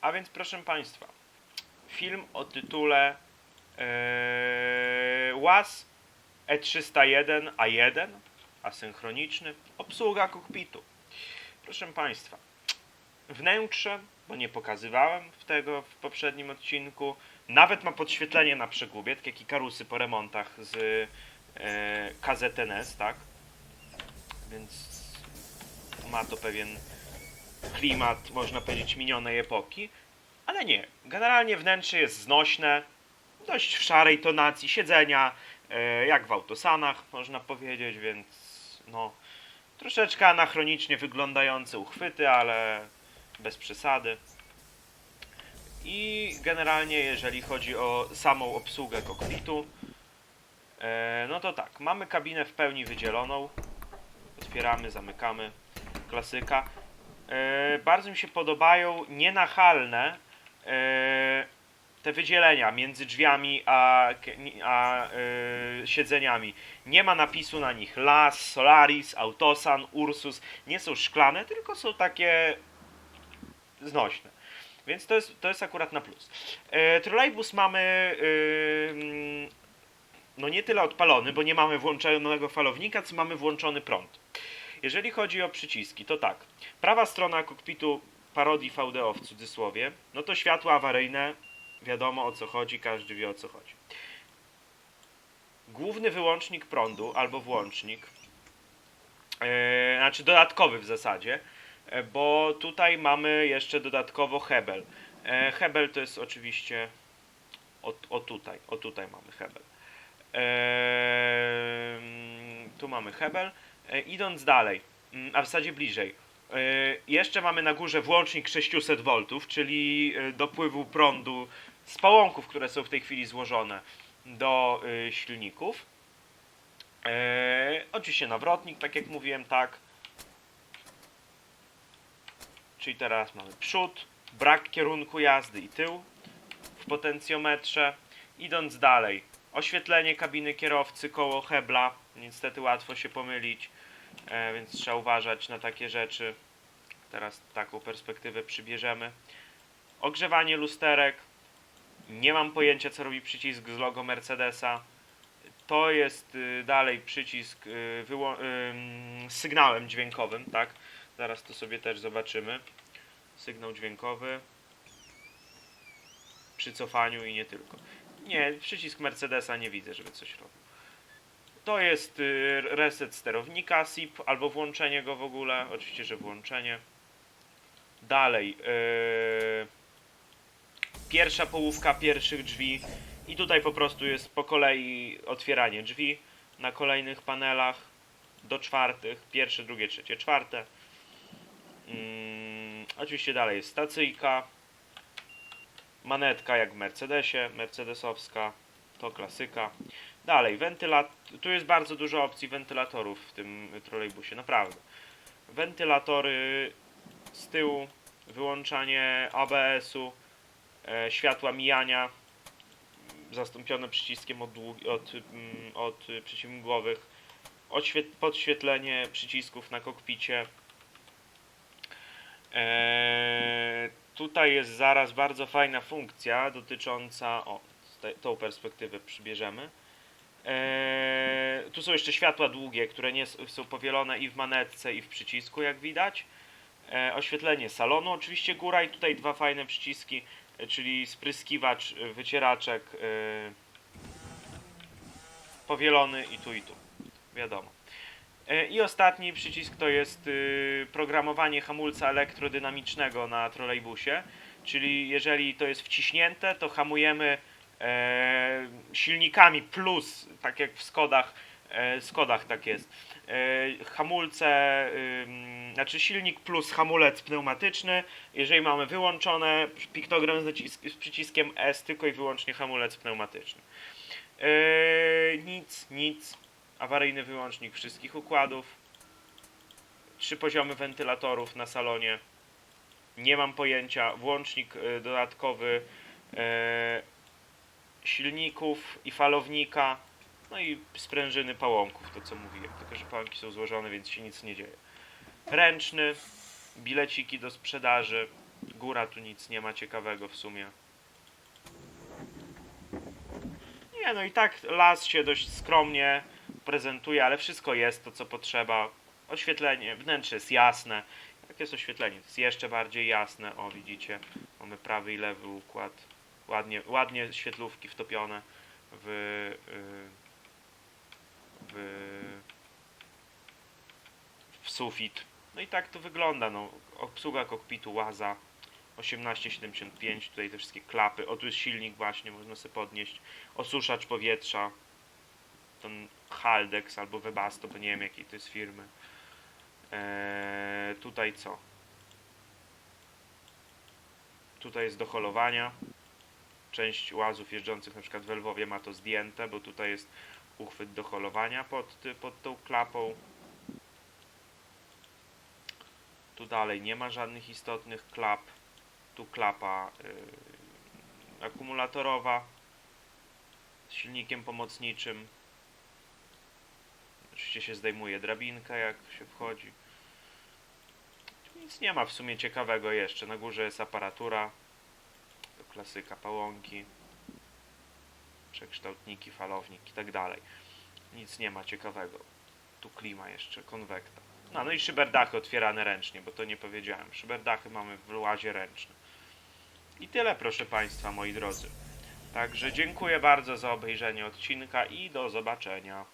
A więc proszę Państwa, film o tytule e, łaz E301 A1, asynchroniczny, obsługa kokpitu. Proszę Państwa, wnętrze, bo nie pokazywałem tego w poprzednim odcinku, nawet ma podświetlenie na przegubie, tak jak i karusy po remontach z e, KZNS, tak? Więc ma to pewien klimat, można powiedzieć, minionej epoki, ale nie. Generalnie wnętrze jest znośne, dość w szarej tonacji, siedzenia e, jak w autosanach, można powiedzieć, więc no troszeczkę anachronicznie wyglądające uchwyty, ale bez przesady. I generalnie, jeżeli chodzi o samą obsługę kokpitu, e, no to tak, mamy kabinę w pełni wydzieloną. Otwieramy, zamykamy. Klasyka. E, bardzo mi się podobają nienachalne e, te wydzielenia między drzwiami a, a e, siedzeniami. Nie ma napisu na nich Las, Solaris, Autosan, Ursus. Nie są szklane, tylko są takie znośne. Więc to jest, to jest akurat na plus. Trolejbus mamy e, mm, no nie tyle odpalony, bo nie mamy włączonego falownika, co mamy włączony prąd. Jeżeli chodzi o przyciski, to tak. Prawa strona kokpitu parodii VDO w cudzysłowie, no to światło awaryjne, wiadomo o co chodzi, każdy wie o co chodzi. Główny wyłącznik prądu albo włącznik, e, znaczy dodatkowy w zasadzie, e, bo tutaj mamy jeszcze dodatkowo hebel. E, hebel to jest oczywiście o, o tutaj, o tutaj mamy hebel. Eee, tu mamy hebel. E, idąc dalej, mm, a w zasadzie bliżej. E, jeszcze mamy na górze włącznik 600 V, czyli e, dopływu prądu z pałąków, które są w tej chwili złożone do silników. Oczywiście nawrotnik, tak jak mówiłem, tak. Czyli teraz mamy przód, brak kierunku jazdy i tył w potencjometrze. Idąc dalej, oświetlenie kabiny kierowcy koło hebla. Niestety łatwo się pomylić, e, więc trzeba uważać na takie rzeczy. Teraz taką perspektywę przybierzemy. Ogrzewanie lusterek. Nie mam pojęcia, co robi przycisk z logo Mercedesa. To jest y, dalej przycisk y, z sygnałem dźwiękowym, tak? Zaraz to sobie też zobaczymy. Sygnał dźwiękowy przy cofaniu i nie tylko. Nie, przycisk Mercedesa nie widzę, żeby coś robił. To jest y, reset sterownika SIP albo włączenie go w ogóle. Oczywiście, że włączenie. Dalej. y, pierwsza połówka pierwszych drzwi. I tutaj po prostu jest po kolei otwieranie drzwi na kolejnych panelach do czwartych. Pierwsze, drugie, trzecie, czwarte. Mm, oczywiście dalej jest stacyjka. Manetka jak w Mercedesie, mercedesowska, to klasyka. Dalej, wentylat. Tu jest bardzo dużo opcji wentylatorów w tym trolejbusie, naprawdę. Wentylatory z tyłu, wyłączanie ABS-u, e, światła mijania, zastąpione przyciskiem od, dług- od, mm, od podświetlenie przycisków na kokpicie. Eee, tutaj jest zaraz bardzo fajna funkcja dotycząca. O, te, tą perspektywę przybierzemy. Eee, tu są jeszcze światła długie, które nie są powielone i w manetce, i w przycisku, jak widać. Eee, oświetlenie salonu, oczywiście góra, i tutaj dwa fajne przyciski, e, czyli spryskiwacz, e, wycieraczek e, powielony i tu, i tu. Wiadomo. E, I ostatni przycisk to jest y, programowanie hamulca elektrodynamicznego na trolejbusie. Czyli jeżeli to jest wciśnięte, to hamujemy silnikami plus, tak jak w Skodach, e, Skodach tak jest. E, hamulce, znaczy silnik plus hamulec pneumatyczny. Jeżeli mamy wyłączone piktogram z, przyciskiem S, tylko i wyłącznie hamulec pneumatyczny. E, nic, nic awaryjny wyłącznik wszystkich układów, trzy poziomy wentylatorów na salonie, nie mam pojęcia, włącznik y, dodatkowy e, silników i falownika, no i sprężyny pałąków, to co mówiłem, tylko że pałąki są złożone, więc się nic nie dzieje. Ręczny, bileciki do sprzedaży, Góra tu nic nie ma ciekawego w sumie. Nie, no i tak las się dość skromnie prezentuje, ale wszystko jest to, co potrzeba. Oświetlenie, wnętrze jest jasne. Jak jest oświetlenie? To jest jeszcze bardziej jasne. O, widzicie, mamy prawy i lewy układ. Ładnie, ładnie świetlówki wtopione w, y, w, w sufit. No i tak to wygląda. No. Obsługa kokpitu łaza 1875, tutaj te wszystkie klapy. O, tu jest silnik właśnie, można sobie podnieść. Osuszacz powietrza. Ten Haldex albo Webasto, bo nie wiem jakiej to jest firmy. Eee, tutaj co? Tutaj jest do holowania. Część łazów jeżdżących na przykład w Lwowie ma to zdjęte, bo tutaj jest uchwyt do holowania pod, pod tą klapą. Tu dalej nie ma żadnych istotnych klap. Tu klapa yy, akumulatorowa z silnikiem pomocniczym. Oczywiście się zdejmuje drabinkę jak się wchodzi. Tu nic nie ma w sumie ciekawego jeszcze. Na górze jest aparatura. Klasyka pałąki. Przekształtniki, falownik i tak dalej. Nic nie ma ciekawego. Tu klima jeszcze, konwekta. No, no i szyberdachy otwierane ręcznie, bo to nie powiedziałem. Szyberdachy mamy w łazie ręcznym. I tyle, proszę Państwa, moi drodzy. Także dziękuję bardzo za obejrzenie odcinka i do zobaczenia.